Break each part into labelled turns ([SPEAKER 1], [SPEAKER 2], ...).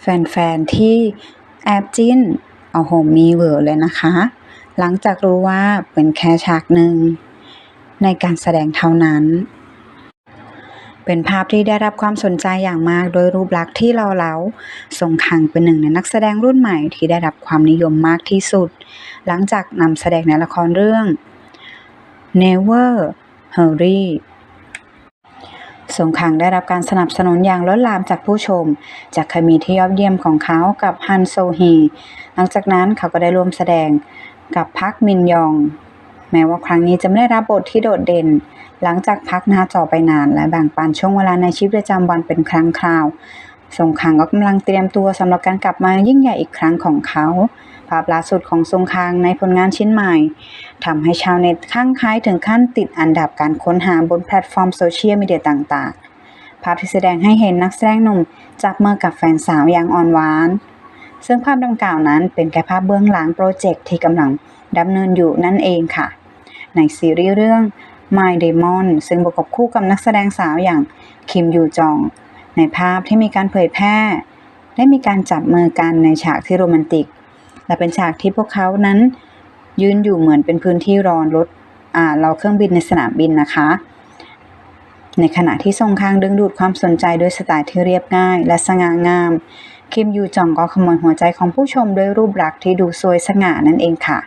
[SPEAKER 1] แฟนๆ ที่แอบจิ้นโอ้โหมีเหวอเลยนะคะ หลังจากรู้ว่าเป็นแค่ฉากหนึ่ง ในการแสดงเท่านั้น เป็นภาพที่ได้รับความสนใจอย่างมากโดยรูปลักษณ์ที่เราเล้าทรงคังเป็นหนึ่งในนักแสดงรุ่นใหม่ที่ได้รับความนิยมมากที่สุด หลังจากนำแสดงในละครเรื่อง Never Hurry สงครางได้รับการสนับสนุนอย่างล้นหลามจากผู้ชม จากเคมีที่ยอดเยี่ยมของเขากับฮันโซฮี หลังจากนั้นเขาก็ได้ร่วมแสดงกับพักมินยอง แม้ว่าครั้งนี้จะไม่ได้รับบทที่โดดเด่น หลังจากพักหน้าจอไปนาน และแบ่งปันช่วงเวลาในชีวิตประจำวันเป็นครั้งคราว สงครางก็กำลังเตรียมตัวสำหรับการกลับมายิ่งใหญ่อีกครั้งของเขา ภาพล่าสุดของสงคางในผลงานชิ้นใหม่ทำให้ชาวเน็ตข้างคล้ายถึงขั้นติดอันดับการค้นหาบนแพลตฟอร์มโซเชียลมีเดียต่าง ๆ ภาพที่แสดงให้เห็นนักแสดงหนุ่มจับมือกับแฟนสาวอย่างอ่อนหวาน ซึ่งภาพดังกล่าวนั้นเป็นแค่ภาพเบื้องหลังโปรเจกต์ที่กำลังดำเนินอยู่นั่นเองค่ะ ในซีรีส์เรื่อง My Demon ซึ่งประกบคู่กับนักแสดงสาวอย่างคิมยูจอง ในภาพที่มีการเผยแพร่ได้มีการจับมือกันในฉากที่โรแมนติก และเป็นฉากที่พวกเขานั้น ยืนอยู่เหมือนเป็นพื้นที่รอรถอ่ารอเครื่องบินในสนามบินนะคะ ในขณะที่ทรงคางดึงดูดความสนใจด้วยสไตล์ที่เรียบง่าย และสง่างาม คิมยูจองก็ขโมยหัวใจของผู้ชมด้วยรูปลักษณ์ที่ดูสวยสง่านั่นเองค่ะ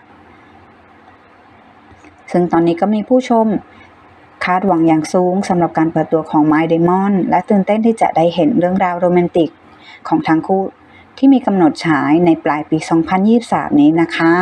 [SPEAKER 1] ซึ่งตอนนี้ก็มีผู้ชมคาดหวังอย่างสูงสำหรับการเปิดตัวของ My Demon และตื่นเต้นที่จะได้เห็นเรื่องราวโรแมนติกของทั้งคู่ ที่มีกำหนดฉายในปลายปี 2023 นี้นะคะ